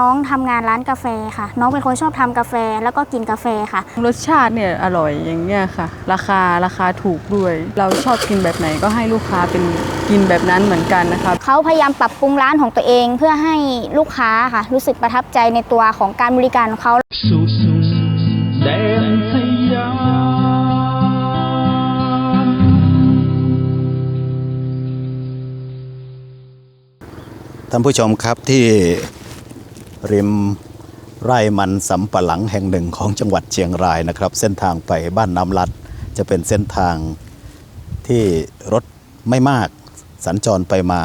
น้องทำงานร้านกาแฟค่ะ น้องเป็นคนชอบทำกาแฟแล้วก็กินกาแฟค่ะ รสชาติเนี่ยอร่อยอย่างเงี้ยค่ะ ราคาราคาถูกด้วย เราชอบกินแบบไหนก็ให้ลูกค้าเป็นกินแบบนั้นเหมือนกันนะคะเขาพยายามปรับปรุงร้านของตัวเอง เพื่อให้ลูกค้าค่ะ รู้สึกประทับใจในตัวของการบริการของเขาสู่สุขแดนสยามท่านผู้ชมครับที่ ริมไร่มันสำปะหลังแห่งหนึ่งของจังหวัดเชียงรายนะครับ เส้นทางไปบ้านน้ำลัด จะเป็นเส้นทางที่รถไม่มากสัญจรไปมา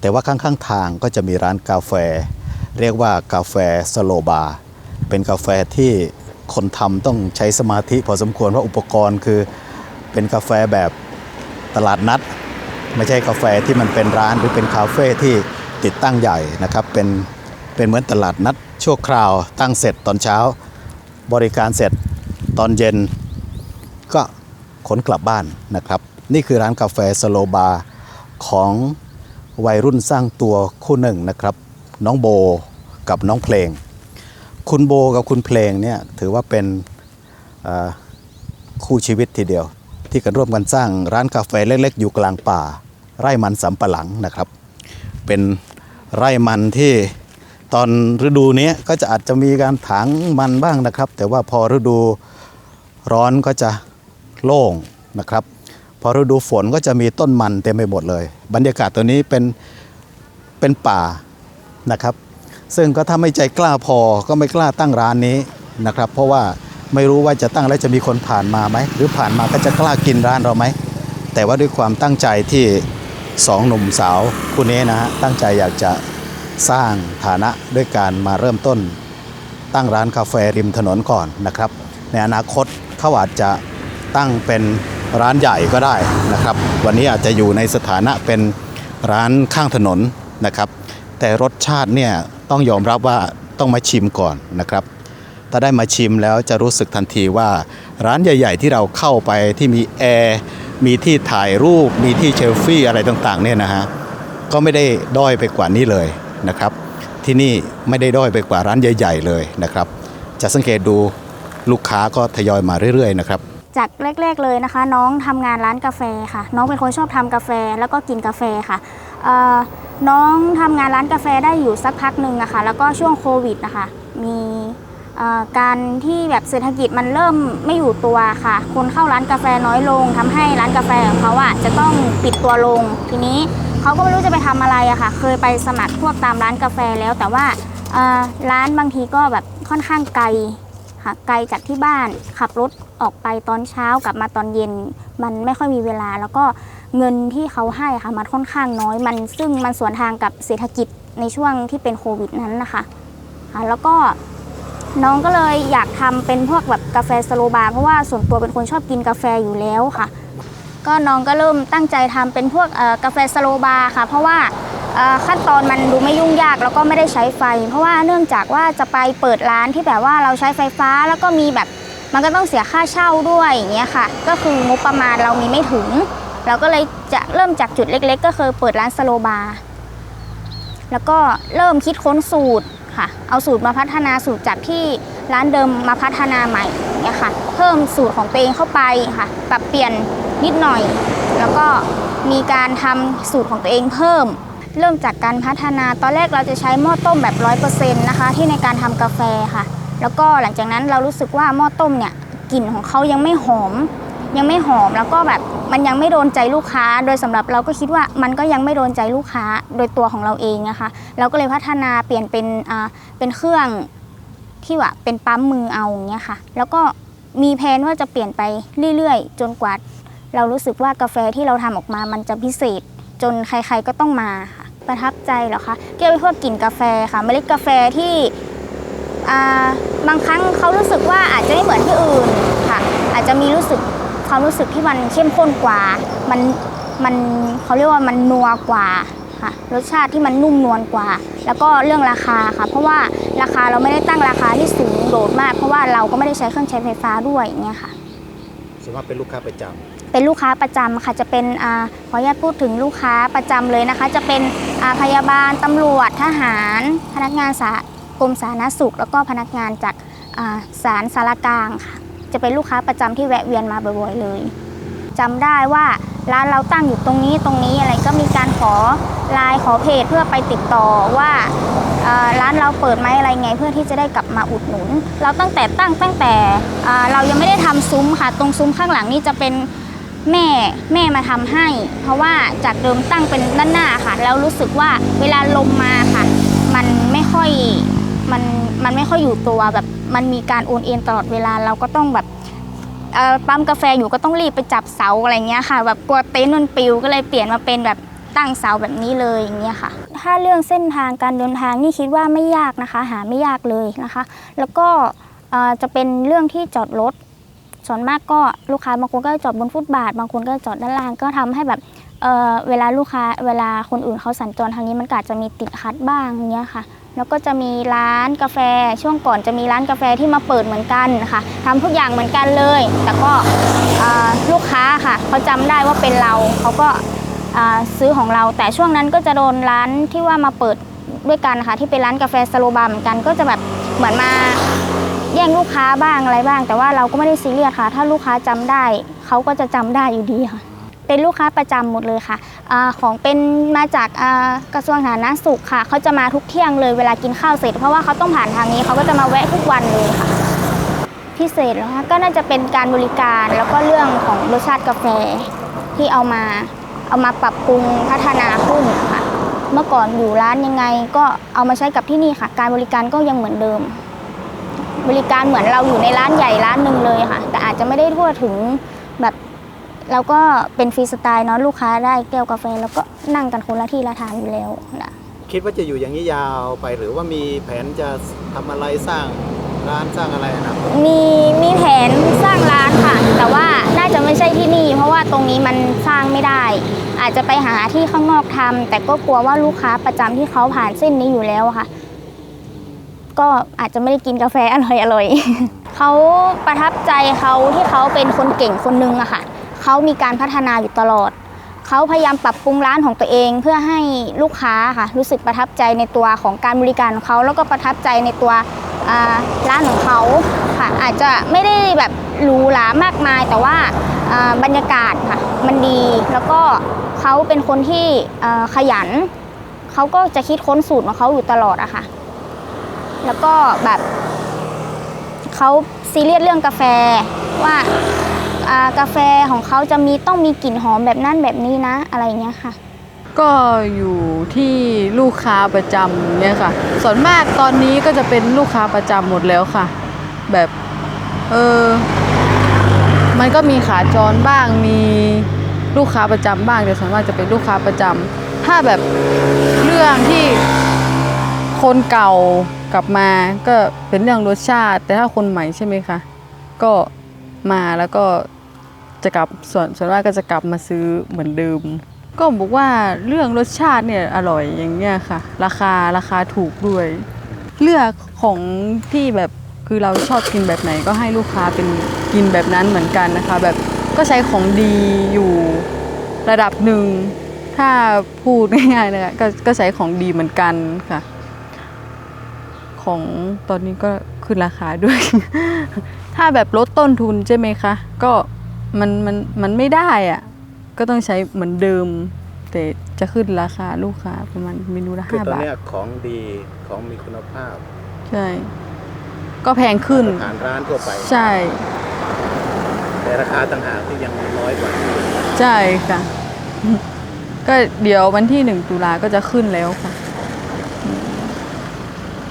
แต่ว่าข้างๆทางก็จะมีร้านกาแฟ เรียกว่ากาแฟสโลบาร์เป็นกาแฟที่คนทำต้องใช้สมาธิพอสมควรเพราะอุปกรณ์คือเป็นกาแฟแบบตลาดนัด ไม่ใช่กาแฟที่มันเป็นร้านหรือเป็นคาเฟ่ที่ติดตั้งใหญ่นะครับเป็น เป็นเหมือนตลาดนัดชั่วคราว ตั้งเสร็จตอนเช้า บริการเสร็จตอนเย็น ก็ขนกลับบ้านนะครับ นี่คือร้านกาแฟสโลบาร์ของวัยรุ่นสร้างตัวคู่หนึ่งนะครับ น้องโบกับน้องเพลง คุณโบกับคุณเพลงเนี่ยถือว่าเป็นคู่ชีวิตทีเดียว ที่กันร่วมกันสร้างร้านกาแฟเล็กๆ อยู่กลางป่า ไร่มันสำปะหลังนะครับ เป็นไร่มันที่ ตอนฤดูนี้ก็จะอาจจะมีการถางมันบ้างนะครับ แต่ว่าพอฤดูร้อนก็จะโล่งนะครับ พอฤดูฝนก็จะมีต้นมันเต็มไปหมดเลย บรรยากาศตัวนี้เป็นเป็นป่านะครับ ซึ่งก็ถ้าไม่ใจกล้าพอก็ไม่กล้าตั้งร้านนี้นะครับ เพราะว่าไม่รู้ว่าจะตั้งแล้วจะมีคนผ่านมาไหมหรือผ่านมาก็จะกล้ากินร้านเราไหมแต่ว่าด้วยความตั้งใจที่สองหนุ่มสาวคู่นี้นะฮะตั้งใจอยากจะ สร้างฐานะด้วยการมาเริ่มต้น ตั้งร้านกาแฟริมถนนก่อนนะครับ ในอนาคตเขาอาจจะตั้งเป็นร้านใหญ่ก็ได้นะครับ วันนี้อาจจะอยู่ในสถานะเป็นร้านข้างถนนนะครับ แต่รสชาติเนี่ยต้องยอมรับว่าต้องมาชิมก่อนนะครับ ถ้าได้มาชิมแล้วจะรู้สึกทันทีว่าร้านใหญ่ ๆ ที่เราเข้าไปที่มีแอร์มีที่ถ่ายรูป มีที่เชลฟี่อะไรต่างๆเนี่ยนะฮะก็ไม่ได้ด้อยไปกว่านี้เลย นะครับ ที่นี่ไม่ได้ด้อยไปกว่าร้านใหญ่ ๆ เลยนะครับ จะสังเกตดูลูกค้าก็ทยอยมาเรื่อยๆนะครับจากแรก ๆเลยนะคะ น้องทำงานร้านกาแฟค่ะ น้องเป็นคนชอบทำกาแฟแล้วก็กินกาแฟค่ะน้องทำงานร้านกาแฟได้อยู่สักพักหนึ่งอะค่ะแล้วก็ช่วงโควิดนะคะมีการที่แบบเศรษฐกิจมันเริ่มไม่อยู่ตัวค่ะ คนเข้าร้านกาแฟน้อยลงทำให้ร้านกาแฟของเขาอะจะต้องปิดตัวลงทีนี้ เขาก็ไม่รู้จะไปทำอะไรอะค่ะ เคยไปสมัครพวกตามร้านกาแฟแล้ว แต่ว่าร้านบางทีก็แบบค่อนข้างไกลค่ะไกลจากที่บ้านขับรถออกไปตอนเช้ากลับมาตอนเย็น มันไม่ค่อยมีเวลา แล้วก็เงินที่เขาให้ค่ะมันค่อนข้างน้อยมันซึ่งมันสวนทางกับเศรษฐกิจในช่วงที่เป็นโควิดนั้นนะคะค่ะแล้วก็น้องก็เลยอยากทำเป็นพวกแบบกาแฟสโลบาร์เพราะว่าส่วนตัวเป็นคนชอบกินกาแฟอยู่แล้วค่ะ ก็น้องก็เริ่มตั้งใจทำเป็นพวกกาแฟสโลบาร์ค่ะ เพราะว่าขั้นตอนมันดูไม่ยุ่งยากแล้วก็ไม่ได้ใช้ไฟ เพราะว่าเนื่องจากว่าจะไปเปิดร้านที่แบบว่าเราใช้ไฟฟ้าแล้วก็มีแบบมันก็ต้องเสียค่าเช่าด้วยอย่างเงี้ยค่ะ ก็คืองบประมาณเรามีไม่ถึง เราก็เลยจะเริ่มจากจุดเล็ก ๆ ก็คือเปิดร้านสโลบาร์แล้วก็เริ่มคิดค้นสูตรค่ะ เอาสูตรมาพัฒนาสูตรจากที่ร้านเดิมมาพัฒนาใหม่เนี่ยค่ะ เพิ่มสูตรของตัวเองเข้าไปค่ะ ปรับเปลี่ยน นิดหน่อย แล้วก็มีการทำสูตรของตัวเองเพิ่ม เริ่มจากการพัฒนาตอนแรกเราจะใช้หม้อต้มแบบร้อยเปอร์เซ็นต์นะคะที่ในการทำกาแฟค่ะ แล้วก็หลังจากนั้นเรารู้สึกว่าหม้อต้มเนี่ยกลิ่นของเขายังไม่หอม ยังไม่หอมแล้วก็แบบมันยังไม่โดนใจลูกค้า โดยสำหรับเราก็คิดว่ามันก็ยังไม่โดนใจลูกค้าโดยตัวของเราเองนะคะ เราก็เลยพัฒนาเปลี่ยนเป็นอ่าเป็นเครื่องที่ว่าเป็นปั๊มมือเอาอย่างเงี้ยค่ะ แล้วก็มีแผนว่าจะเปลี่ยนไปเรื่อยๆ จนกว่า เรารู้สึกว่ากาแฟที่เราทำออกมามันจะพิเศษ จนใครๆก็ต้องมาค่ะประทับใจเหรอคะเกี่ยวกับพวกกลิ่นกาแฟค่ะเมล็ดกาแฟที่บางครั้งเขารู้สึกว่าอาจจะไม่เหมือนที่อื่นค่ะ อาจจะมีรู้สึกความรู้สึกที่มันเข้มข้นกว่า มันมันเขาเรียกว่ามันนัวกว่าค่ะรสชาติที่มันนุ่มนวลกว่า แล้วก็เรื่องราคาค่ะ เพราะว่าราคาเราไม่ได้ตั้งราคาที่สูงโดดมาก เพราะว่าเราก็ไม่ได้ใช้เครื่องใช้ไฟฟ้าด้วยอย่างเงี้ยค่ะสมมติเป็นลูกค้าประจำ เป็นลูกค้าประจำค่ะจะเป็นอขออนุญาตพูดถึงลูกค้าประจำเลยนะคะ จะเป็นพยาบาลตำรวจทหาร พนักงานสากรมสาธารณสุข แล้วก็พนักงานจากอ่าศาลสารกลางค่ะจะเป็นลูกค้าประจำที่แวะเวียนมาบ่อยๆเลยจำได้ว่าร้านเราตั้งอยู่ตรงนี้ตรงนี้อะไรก็มีการขอไลน์ขอเพจเพื่อไปติดต่อว่าร้านเราเปิดไหมอะไรไงเพื่อที่จะได้กลับมาอุดหนุน เราตั้งแต่ตั้งตั้งแต่เรายังไม่ได้ทำซุ้มค่ะ ตรงซุ้มข้างหลังนี่จะเป็น แม่แม่มาทำให้ เพราะว่าจากเดิมตั้งเป็นด้านหน้าค่ะ แล้วรู้สึกว่าเวลาลมมาค่ะ มันไม่ค่อยมันมันไม่ค่อยอยู่ตัวแบบมันมีการโอนเอ็นตลอดเวลาเราก็ต้องแบบปั๊มกาแฟอยู่ก็ต้องรีบไปจับเสาอะไรเงี้ยค่ะ แบบกลัวเต็นท์มันปิวก็เลยเปลี่ยนมาเป็นแบบตั้งเสาแบบนี้เลยอย่างเงี้ยค่ะ ถ้าเรื่องเส้นทางการเดินทางนี่คิดว่าไม่ยากนะคะ หาไม่ยากเลยนะคะ แล้วก็จะเป็นเรื่องที่จอดรถ ส่วนมากก็ลูกค้าบางคนก็จอดบนฟุตบาท บางคนก็จอดด้านล่างก็ทำให้แบบเออเวลาลูกค้าเวลาคนอื่นเขาสัญจรทางนี้มันก็อาจจะมีติดขัดบ้างอย่างเงี้ยค่ะ แล้วก็จะมีร้านกาแฟช่วงก่อนจะมีร้านกาแฟที่มาเปิดเหมือนกันค่ะทำทุกอย่างเหมือนกันเลย แต่ก็ลูกค้าค่ะเขาจำได้ว่าเป็นเราเขาก็ซื้อของเรา แต่ช่วงนั้นก็จะโดนร้านที่ว่ามาเปิดด้วยกันค่ะที่เป็นร้านกาแฟสโลบาร์เหมือนกันก็จะแบบเหมือนมา แย่งลูกค้าบ้างอะไรบ้าง แต่ว่าเราก็ไม่ได้ซีเรียสค่ะ ถ้าลูกค้าจำได้เขาก็จะจำได้อยู่ดีค่ะ เป็นลูกค้าประจำหมดเลยค่ะอของเป็นมาจากกระทรวงสาธารณสุขค่ะเขาจะมาทุกเที่ยงเลยเวลากินข้าวเสร็จ เพราะว่าเขาต้องผ่านทางนี้เขาก็จะมาแวะทุกวันเลยค่ะ พิเศษแล้วคะก็น่าจะเป็นการบริการแล้วก็เรื่องของรสชาติกาแฟที่เอามาเอามาปรับปรุงพัฒนาขึ้นค่ะ เมื่อก่อนอยู่ร้านยังไงก็เอามาใช้กับที่นี่ค่ะ การบริการก็ยังเหมือนเดิม บริการเหมือนเราอยู่ในร้านใหญ่ร้านหนึ่งเลยค่ะ แต่อาจจะไม่ได้ทั่วถึงแบบเราก็เป็นฟรีสไตล์เนาะลูกค้าได้แก้วกาแฟ แล้วก็นั่งกันคนละที่ละทางอยู่แล้วนะคิดว่าจะอยู่อย่างนี้ยาวไปหรือว่ามีแผนจะทำอะไรสร้างร้านสร้างอะไรนะครับมีมีแผนสร้างร้านค่ะ แต่ว่าน่าจะไม่ใช่ที่นี่ เพราะว่าตรงนี้มันสร้างไม่ได้ อาจจะไปหาที่ข้างนอกทำแต่ก็กลัวว่าลูกค้าประจำที่เขาผ่านเส้นนี้อยู่แล้วอะค่ะ ก็อาจจะไม่ได้กินกาแฟอร่อยอร่อยเขาประทับใจเขาที่เขาเป็นคนเก่งคนนึงอะค่ะเขามีการพัฒนาอยู่ตลอดเขาพยายามปรับปรุงร้านของตัวเองเพื่อให้ลูกค้าค่ะรู้สึกประทับใจในตัวของการบริการของเขาแล้วก็ประทับใจในตัวร้านของเขาค่ะอาจจะไม่ได้แบบหรูหรามากมาย แต่ว่าบรรยากาศค่ะมันดีแล้วก็เขาเป็นคนที่ขยันเขาก็จะคิดค้นสูตรของเขาอยู่ตลอดอะค่ะ แล้วก็แบบเขาซีเรียสเรื่องกาแฟว่าากาแฟของเขาจะมีต้องมีกลิ่นหอมแบบนั้นแบบนี้นะอะไรเงี้ยค่ะ ก็อยู่ที่ลูกค้าประจำเนี่ยค่ะ ส่วนมากตอนนี้ก็จะเป็นลูกค้าประจำหมดแล้วค่ะ แบบเออมันก็มีขาจรบ้างมีลูกค้าประจำบ้างแต่ส่วนมากจะเป็นลูกค้าประจำถ้าแบบเรื่องที่คนเก่า กลับมาก็เป็นเรื่องรสชาติ แต่ถ้าคนใหม่ใช่ไหมคะ ก็มาแล้วก็จะกลับส่วนส่วนมากก็จะกลับมาซื้อเหมือนเดิม ก็บอกว่าเรื่องรสชาติเนี่ยอร่อยอย่างเงี้ยค่ะ ราคาราคาถูกด้วย เลือกของที่แบบคือเราชอบกินแบบไหนก็ให้ลูกค้าเป็นกินแบบนั้นเหมือนกันนะคะ แบบก็ใช้ของดีอยู่ระดับหนึ่ง ถ้าพูดง่ายๆนะคะก็ก็ใช้ของดีเหมือนกันค่ะ ของตอนนี้ก็ขึ้นราคาด้วย ถ้าแบบลดต้นทุนใช่ไหมคะ ก็มันมันมันไม่ได้อะก็ต้องใช้เหมือนเดิม แต่จะขึ้นราคาลูกค้าประมาณเมนูละคือห้าตอนบาท เนี้ยของดีของมีคุณภาพใช่ ก็แพงขึ้น อาหารร้านทั่วไป ใช่ แต่ราคาต่างหากที่ยังน้อยกว่าใช่ค่ะ ก็เดี๋ยววันที่หนึ่งตุลาก็จะขึ้นแล้วค่ะ